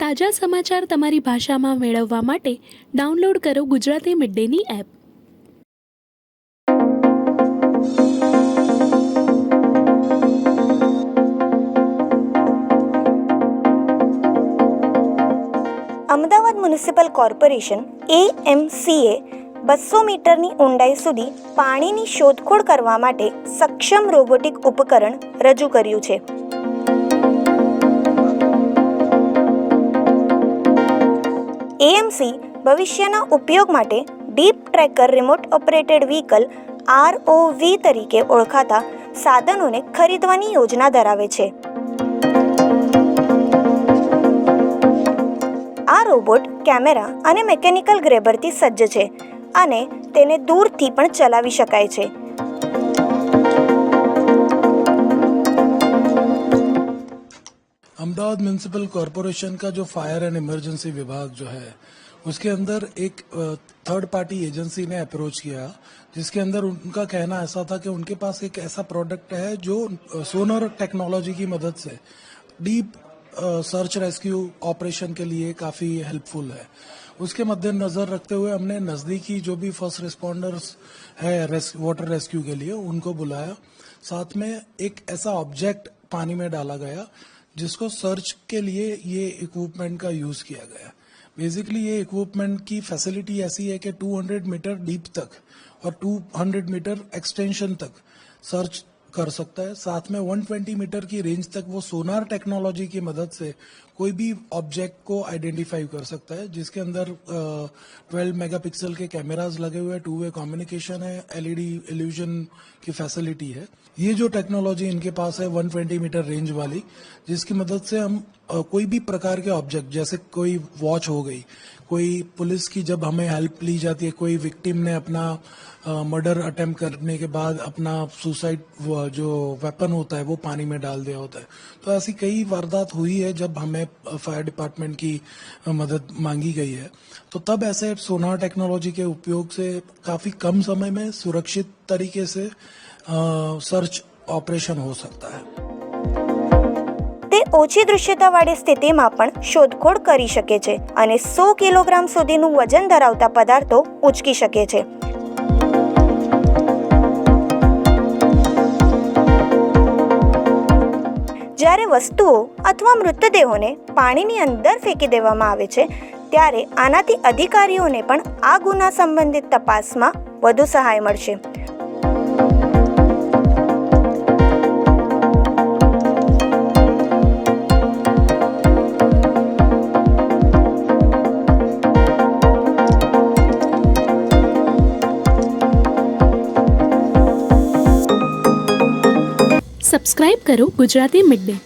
તાજા સમાચાર તમારી ભાષામાં મેળવવા માટે ડાઉનલોડ કરો ગુજરાતી મિડ ડેની એપ. અમદાવાદ મ્યુનિસિપલ કોર્પોરેશન એએમસીએ બસો મીટરની ઊંડાઈ સુધી પાણીની શોધખોળ કરવા માટે સક્ષમ રોબોટિક ઉપકરણ રજૂ કર્યું છે. એએમસી ભવિષ્યના ઉપયોગ માટે deep tracker remote operated vehicle ROV તરીકે ઓળખાતા સાધનોને ખરીદવાની યોજના ધરાવે છે. આ રોબોટ કેમેરા અને મિકેનિકલ ગ્રેબરથી સજ્જ છે અને તેને દૂરથી પણ ચલાવી શકાય છે. अहमदाबाद म्यूनसिपल कॉरपोरेशन का जो फायर एंड इमरजेंसी विभाग जो है उसके अंदर एक थर्ड पार्टी एजेंसी ने अप्रोच किया जिसके अंदर उनका कहना ऐसा था कि उनके पास एक ऐसा प्रोडक्ट है जो सोनर टेक्नोलॉजी की मदद से डीप सर्च रेस्क्यू ऑपरेशन के लिए काफ़ी हेल्पफुल है। उसके मद्देनजर रखते हुए हमने नजदीकी जो भी फ़र्स्ट रिस्पॉन्डर्स है रेस, वाटर रेस्क्यू के लिए उनको बुलाया। साथ में एक ऐसा ऑब्जेक्ट पानी में डाला गया जिसको सर्च के लिए ये इक्विपमेंट का यूज़ किया गया। बेसिकली ये इक्विपमेंट की फैसिलिटी ऐसी है कि 200 मीटर डीप तक और 200 मीटर एक्सटेंशन तक सर्च कर सकता है। साथ में 120 मीटर की रेंज तक वो सोनार टेक्नोलॉजी की मदद से कोई भी ऑब्जेक्ट को आइडेंटिफाई कर सकता है, जिसके अंदर ट्वेल्व मेगापिक्सल के कैमरास लगे हुए टू वे कम्युनिकेशन है एलईडी इल्यूजन की फैसिलिटी है। ये जो टेक्नोलॉजी इनके पास है 120 मीटर रेंज वाली, जिसकी मदद से हम कोई भी प्रकार के ऑब्जेक्ट जैसे कोई वॉच हो गई, कोई पुलिस की जब हमें हेल्प ली जाती है, कोई विक्टिम ने अपना मर्डर अटेम्प्ट करने के बाद अपना सुसाइड जो वेपन होता है वो पानी में डाल दिया होता है तो ऐसी कई वारदात हुई है जब हमें फायर डिपार्टमेंट की अ, मदद मांगी गई है तो तब ऐसे सोनार टेक्नोलॉजी के उपयोग से काफी कम समय में सुरक्षित तरीके से सर्च ऑपरेशन हो सकता है તે ઓછી દૃશ્યતાવાળી સ્થિતિમાં પણ શોધખોળ કરી શકે છે અને સો કિલોગ્રામ સુધીનું વજન ધરાવતા પદાર્થો ઉંચકી શકે છે જ્યારે વસ્તુઓ અથવા મૃતદેહોને પાણીની અંદર ફેંકી દેવામાં આવે છે, ત્યારે આનાથી અધિકારીઓને પણ આ ગુના સંબંધિત તપાસમાં વધુ સહાય મળશે. સબસ્ક્રાઇબ કરો Gujarati mid day